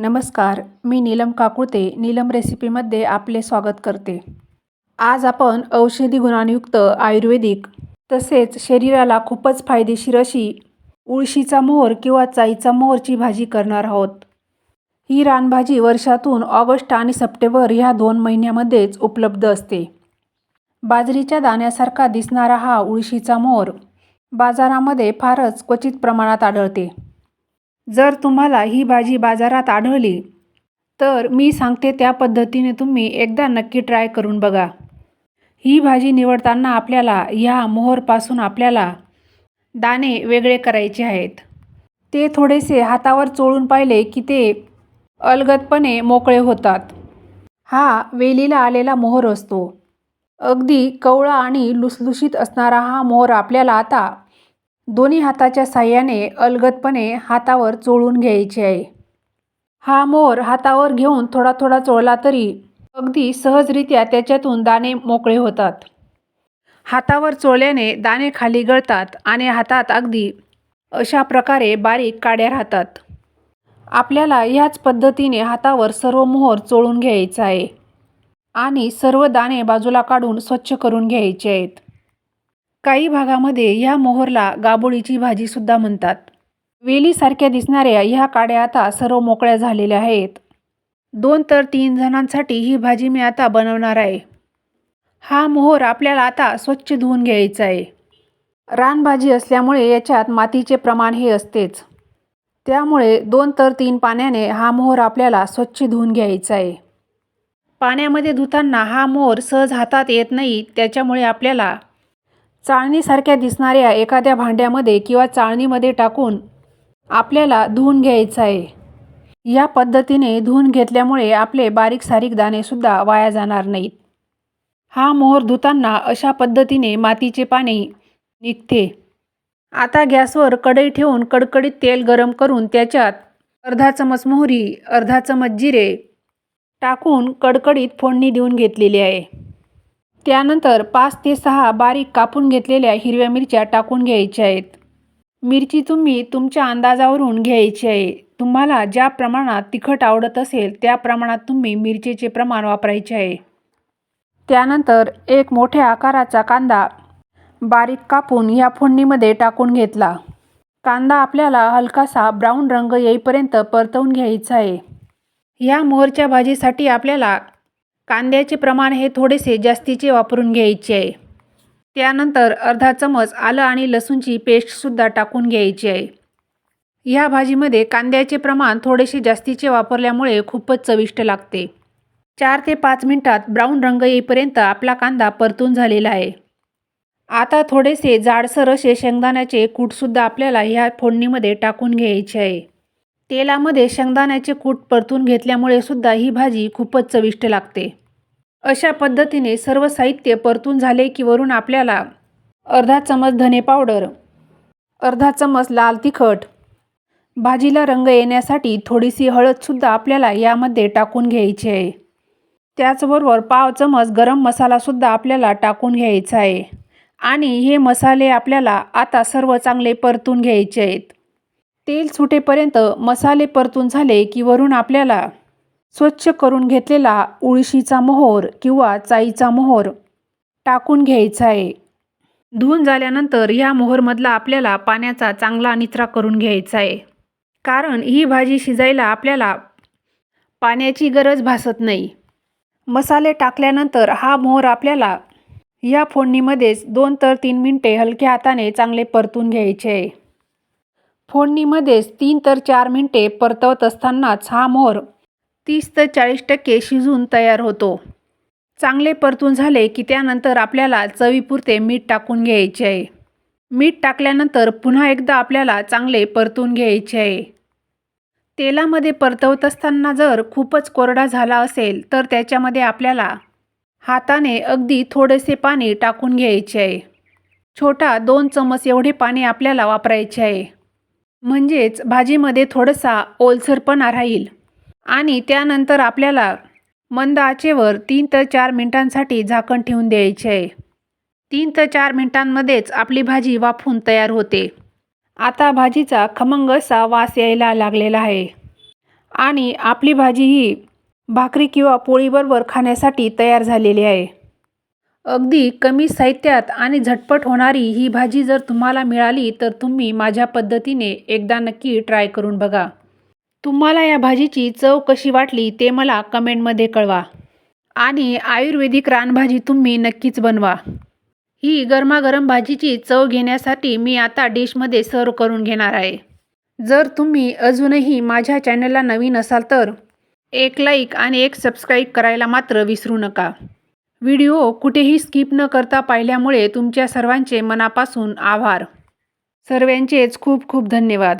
नमस्कार मी नीलम काकुळते नीलम रेसिपीमध्ये आपले स्वागत करते. आज आपण औषधी गुणांयुक्त आयुर्वेदिक तसेच शरीराला खूपच फायदेशीर अशी उळशीचा मोहर किंवा चाईचा मोहरची भाजी करणार आहोत. ही रानभाजी वर्षातून ऑगस्ट आणि सप्टेंबर ह्या दोन महिन्यामध्येच उपलब्ध असते. बाजरीच्या दाण्यासारखा दिसणारा हा उळशीचा मोहर बाजारामध्ये फारच क्वचित प्रमाणात आढळते. जर तुम्हाला ही भाजी बाजारात आढळली तर मी सांगते त्या पद्धतीने तुम्ही एकदा नक्की ट्राय करून बघा. ही भाजी निवडताना आपल्याला ह्या मोहरपासून आपल्याला दाणे वेगळे करायचे आहेत. ते थोडेसे हातावर चोळून पाहिले की ते अलगदपणे मोकळे होतात. हा वेलीला आलेला मोहर असतो. अगदी कवळा आणि लुसलुशीत असणारा हा मोहर आपल्याला आता दोन्ही हाताच्या साह्याने अलगदपणे हातावर चोळून घ्यायचे आहे. हा मोर हातावर घेऊन थोडा थोडा चोळला तरी अगदी सहजरित्या त्याच्यातून दाणे मोकळे होतात. हातावर चोळल्याने दाणे खाली गळतात आणि हातात अगदी अशा प्रकारे बारीक काड्या राहतात. आपल्याला ह्याच पद्धतीने हातावर सर्व मोहर चोळून घ्यायचा आहे. आणि सर्व दाणे बाजूला काढून स्वच्छ करून घ्यायचे आहेत. काही भागामध्ये ह्या मोहरला गाबोळीची भाजीसुद्धा म्हणतात. वेलीसारख्या दिसणाऱ्या ह्या काड्या आता सर्व मोकळ्या झालेल्या आहेत. दोन तर तीन जणांसाठी ही भाजी मी आता बनवणार आहे. हा मोहर आपल्याला आता स्वच्छ धुवून घ्यायचा आहे. रानभाजी असल्यामुळे याच्यात मातीचे प्रमाण हे असतेच. त्यामुळे दोन तर तीन पाण्याने हा मोहर आपल्याला स्वच्छ धुवून घ्यायचा आहे. पाण्यामध्ये धुताना हा मोहर सहज हातात येत नाही त्याच्यामुळे आपल्याला चाळणीसारख्या दिसणाऱ्या एखाद्या भांड्यामध्ये किंवा चाळणीमध्ये टाकून आपल्याला धुवून घ्यायचं आहे. या पद्धतीने धुवून घेतल्यामुळे आपले बारीक सारीक दाणेसुद्धा वाया जाणार नाहीत. हा मोहर धुताना अशा पद्धतीने मातीचे पाणी निघते. आता गॅसवर कढई ठेवून कडकडीत तेल गरम करून त्याच्यात अर्धा चमच मोहरी अर्धा चमच जिरे टाकून कडकडीत फोडणी देऊन घेतलेली आहे. त्यानंतर पाच ते सहा बारीक कापून घेतलेल्या हिरव्या मिरच्या टाकून घ्यायच्या आहेत. मिरची तुम्ही तुमच्या अंदाजावरून घ्यायची आहे. तुम्हाला ज्या प्रमाणात तिखट आवडत असेल त्या प्रमाणात तुम्ही मिरचीचे प्रमाण वापरायचे आहे. त्यानंतर एक मोठ्या आकाराचा कांदा बारीक कापून ह्या फोडणीमध्ये टाकून घेतला. कांदा आपल्याला हलकासा ब्राऊन रंग येईपर्यंत परतवून घ्यायचा आहे. ह्या मोहरच्या भाजीसाठी आपल्याला कांद्याचे प्रमाण हे थोडेसे जास्तीचे वापरून घ्यायचे. आहे त्यानंतर अर्धा चमच आलं आणि लसूणची पेस्टसुद्धा टाकून घ्यायची. आहे ह्या भाजीमध्ये कांद्याचे प्रमाण थोडेसे जास्तीचे वापरल्यामुळे खूपच चविष्ट लागते. चार ते पाच मिनटात ब्राऊन रंग येईपर्यंत आपला कांदा परतून झालेला आहे. आता थोडेसे जाडसर असे शेंगदाण्याचे कूटसुद्धा आपल्याला ह्या फोडणीमध्ये टाकून घ्यायचे आहे. तेलामध्ये शेंगदाण्याचे कूट परतून घेतल्यामुळे सुद्धा ही भाजी खूपच चविष्ट लागते. अशा पद्धतीने सर्व साहित्य परतून झाले की वरून आपल्याला अर्धा चमच धने पावडर अर्धा चमच लाल तिखट भाजीला रंग येण्यासाठी थोडीशी हळदसुद्धा आपल्याला यामध्ये टाकून घ्यायची आहे. त्याचबरोबर पाव चमच गरम मसालासुद्धा आपल्याला टाकून घ्यायचा आहे. आणि हे मसाले आपल्याला आता सर्व चांगले परतून घ्यायचे आहेत. तेल सुटेपर्यंत मसाले परतून झाले की वरून आपल्याला स्वच्छ करून घेतलेला उळशीचा मोहर किंवा चाईचा मोहर टाकून घ्यायचा आहे. धुवून झाल्यानंतर ह्या मोहरमधला आपल्याला पाण्याचा चांगला निचरा करून घ्यायचा आहे. कारण ही भाजी शिजायला आपल्याला पाण्याची गरज भासत नाही. मसाले टाकल्यानंतर हा मोहर आपल्याला या फोडणीमध्येच दोन तर तीन मिनटे हलक्या हाताने चांगले परतून घ्यायचे आहे. फोडणीमध्येच तीन तर चार मिनटे परतवत असतानाच हा मोहर तीस ते चाळीस टक्के शिजून तयार होतो. चांगले परतून झाले की त्यानंतर आपल्याला चवीपुरते मीठ टाकून घ्यायचे. आहे मीठ टाकल्यानंतर पुन्हा एकदा आपल्याला चांगले परतून घ्यायचे. आहे तेलामध्ये परतवत असताना जर खूपच कोरडा झाला असेल तर त्याच्यामध्ये आपल्याला हाताने अगदी थोडेसे पाणी टाकून घ्यायचे. आहे छोटा दोन चमच एवढे पाणी आपल्याला वापरायचे. आहे म्हणजेच भाजीमध्ये थोडासा ओलसरपणा राहील. आणि त्यानंतर आपल्याला मंद आचेवर तीन ते चार मिनटांसाठी झाकण ठेवून द्यायचे आहे. तीन ते चार मिनटांमध्येच आपली भाजी वाफून तयार होते. आता भाजीचा खमंग असा वास यायला लागलेला आहे. आणि आपली भाजी ही भाकरी किंवा पोळीबरोबर खाण्यासाठी तयार झालेली आहे. अगदी कमी साहित्यात आणि झटपट होणारी ही भाजी जर तुम्हाला मिळाली तर तुम्ही माझ्या पद्धतीने एकदा नक्की ट्राय करून बघा. तुम्हाला या भाजीची चव कशी वाटली ते मला कमेंटमध्ये कळवा. आणि आयुर्वेदिक रानभाजी तुम्ही नक्कीच बनवा. ही गरमागरम भाजीची चव घेण्यासाठी मी आता डिशमध्ये सर्व करून घेणार आहे. जर तुम्ही अजूनही माझ्या चॅनलला नवीन असाल तर एक लाईक आणि एक सबस्क्राईब करायला मात्र विसरू नका. व्हिडिओ कुठेही स्किप न करता पाहिल्यामुळे तुमच्या सर्वांचे मनापासून आभार. सर्वांचेच खूप खूप धन्यवाद.